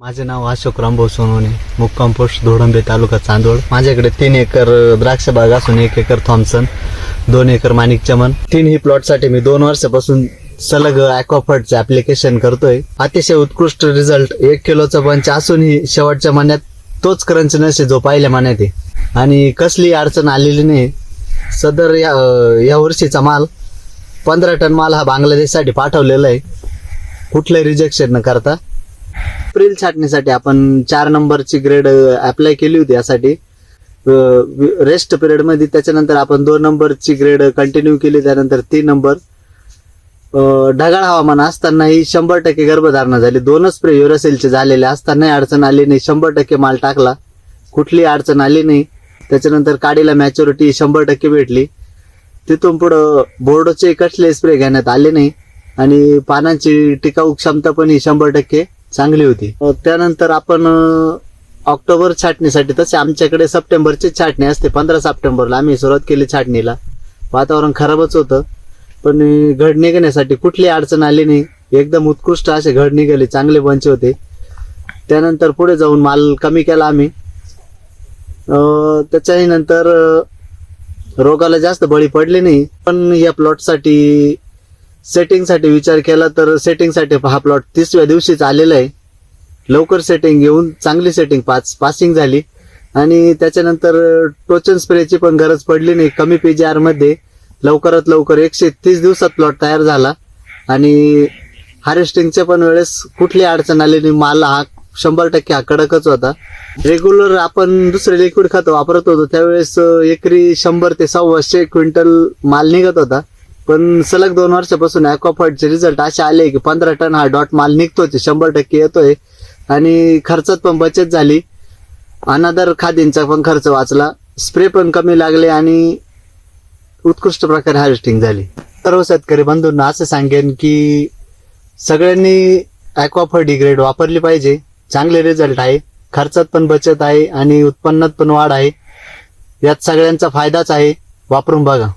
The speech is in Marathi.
माझे नाव अशोक रामभाऊ सोनवणे मुक्काम पोस्ट धोडंबे तालुका चांदोड माझ्याकडे तीन एकर द्राक्ष बाग असून एक एकर थॉम्सन दोन एकर माणिक चमन. तीनही प्लॉटसाठी मी दोन वर्षापासून सलग अॅक्वाफर्डचे ऍप्लिकेशन करतोय. अतिशय उत्कृष्ट रिझल्ट एक किलोचा पंच असूनही शेवटच्या महिन्यात तोच क्रंच नसे जो पाहिल्या महिन्यात आहे. आणि कसली अडचण आलेली नाही. सदर या या वर्षीचा माल पंधरा टन माल हा बांगलादेशसाठी पाठवलेला आहे. कुठलंही रिजेक्शन न करता. एप्रिल छाटणीसाठी आपण चार नंबरची ग्रेड अप्लाय केली होती यासाठी. रेस्ट पिरियडमध्ये त्याच्यानंतर आपण दोन नंबरची ग्रेड कंटिन्यू केली त्यानंतर तीन नंबर. ढगाळ हवामान असतानाही शंभर टक्के गर्भधारणा झाली. दोनच स्प्रे युरसेलचे झालेले असतानाही अडचण आली नाही. शंभर टक्के माल टाकला. कुठली अडचण आली नाही. त्याच्यानंतर काडीला मॅच्युरिटी शंभर टक्के भेटली. तिथून पुढं बोर्डचे कसले स्प्रे घेण्यात आले नाही. आणि पानांची टिकाऊ क्षमता पण ही शंभर टक्के. चांगली होती. त्यानंतर आपण ऑक्टोबर छाटणीसाठी तसे आमच्याकडे सप्टेंबरची छाटणी असते पंधरा सप्टेंबरला आम्ही सुरुवात केली छाटणीला. वातावरण खराबच होतं पण घड निघण्यासाठी कुठली अडचण आली नाही. एकदम उत्कृष्ट असे घड निघाले चांगले बंच होते. त्यानंतर पुढे जाऊन माल कमी केला आम्ही. त्याच्याही नंतर रोगाला जास्त बळी पडले नाही. पण या प्लॉटसाठी सेटिंगसाठी विचार केला तर सेटिंगसाठी हा प्लॉट तिसव्या दिवशीच आलेला आहे. लवकर सेटिंग घेऊन चांगली सेटिंग पाच पासिंग झाली. आणि त्याच्यानंतर टोचन स्प्रेची पण गरज पडली नाही. कमी पी जी मध्ये लवकरात लवकर एकशे तीस दिवसात प्लॉट तयार झाला. आणि हार्वेस्टिंगच्या पण वेळेस कुठली अडचण आली नाही. माल हा शंभर टक्के हा कडकच होता. रेग्युलर आपण दुसरे लिक्विड खत वापरत होतो. त्यावेळेस एकरी शंभर ते सव्वाशे क्विंटल माल निघत होता. पण सलग दोन वर्षापासून अॅक्वाफर्डचे रिझल्ट असे आले की पंधरा टन हा डॉट माल निघतोच शंभर टक्के येतोय. आणि खर्चात पण बचत झाली. अनादर खादींचा पण खर्च वाचला. स्प्रे पण कमी लागले आणि उत्कृष्ट प्रकारे हार्वेस्टिंग झाली. सर्व शेतकरी बंधूंना असं सांगेन की सगळ्यांनी अॅक्वाफर्ड ही ग्रेड वापरली पाहिजे. चांगले रिझल्ट आहे. खर्चात पण बचत आहे आणि उत्पन्नात पण वाढ आहे. यात सगळ्यांचा फायदाच आहे. वापरून बघा.